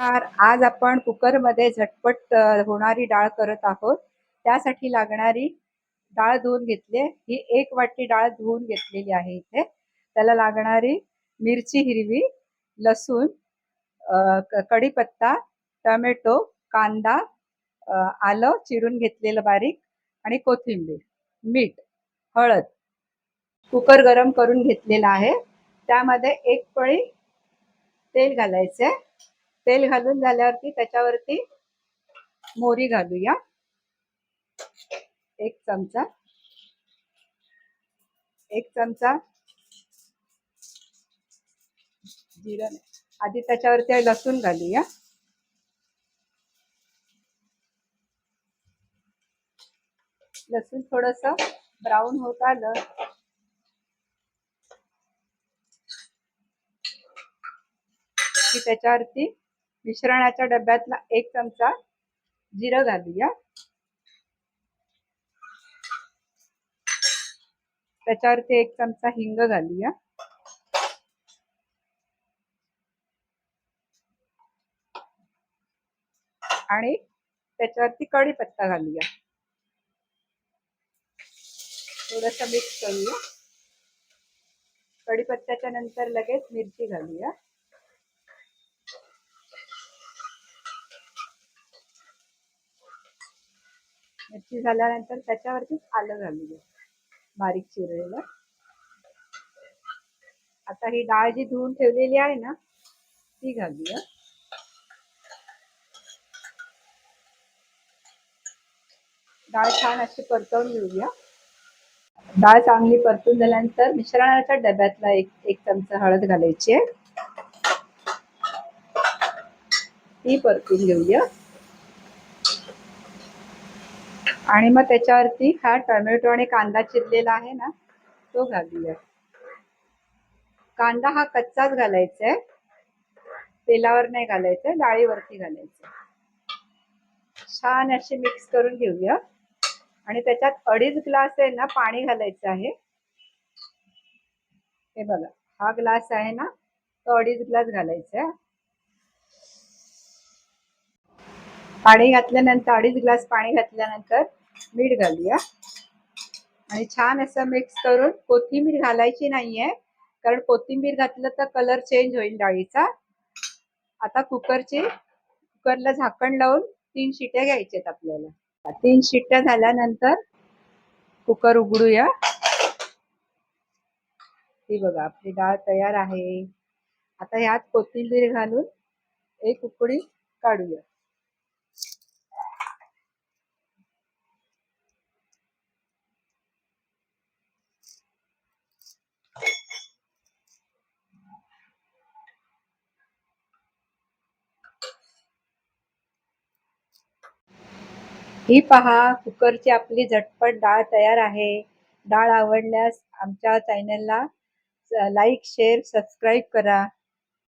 नमस्कार. आज आपण कुकरमध्ये झटपट होणारी डाळ करत आहोत. त्यासाठी लागणारी डाळ धुवून घेतली ही एक वाटी डाळ धुवून घेतलेली आहे इथे. त्याला लागणारी मिरची हिरवी लसूण क- कढीपत्ता टोमॅटो कांदा आलं चिरून घेतलेलं बारीक आणि कोथिंबीर मीठ हळद कुकर गरम करून घेतलेला आहे. त्यामध्ये एक पळी तेल घालायचे तेल घालून झाल्यावरती त्याच्यावरती मोहरी घालूया. एक चमचा. एक चमचा जिरं. आधी त्याच्यावरती लसूण घालूया. लसूण थोडस ब्राऊन होत आलं. की त्याच्यावरती मिश्रणाच्या डब्यातला एक चमचा जिरं घालूया. त्याच्यावरती एक चमचा हिंग घालूया. आणि त्याच्यावरती कढीपत्ता घालूया. थोडस मिक्स करूया. कढीपत्त्याच्या नंतर लगेच मिरची घालूया. मिरची झाल्यानंतर त्याच्यावरतीच आलं घालूया बारीक चिरलेलं. आता ही डाळ जी धुवून ठेवलेली आहे ना ती घालूया. डाळ छान अशी परतवून घेऊया. डाळ चांगली परतून झाल्यानंतर मिश्रणाच्या डब्यातला एक एक चमचा हळद घालायची आहे. ती परतून घेऊया. आणि मग त्याच्यावरती हा टोमॅटो आणि कांदा चिरलेला आहे ना तो घालूया कांदा हा कच्चाच घालायचा आहे तेलावर नाही घालायचा डाळीवरती घालायचं छान असे मिक्स करून घेऊया. आणि त्याच्यात अडीच ग्लास आहे ना पाणी घालायचं आहे. हे बघा हा ग्लास आहे ना तो अडीच ग्लास घालायचा आहे पाणी घातल्यानंतर अडीच ग्लास पाणी घातल्यानंतर मीठ घालूया. आणि छान असं मिक्स करून कोथिंबीर घालायची नाहीये कारण कोथिंबीर घातलं तर कलर चेंज होईल डाळीचा. आता कुकरची कुकरला झाकण लावून तीन शिट्या घ्यायच्यात आपल्याला. तीन शिट्ट्या झाल्यानंतर कुकर उघडूया. ती बघा आपली डाळ तयार आहे. आता ह्यात कोथिंबीर घालून एक उकडी काढूया. ही पहा कुकरची आपली झटपट डाळ तयार आहे. डाळ आवडल्यास आमच्या चॅनलला लाईक शेअर सबस्क्राईब करा.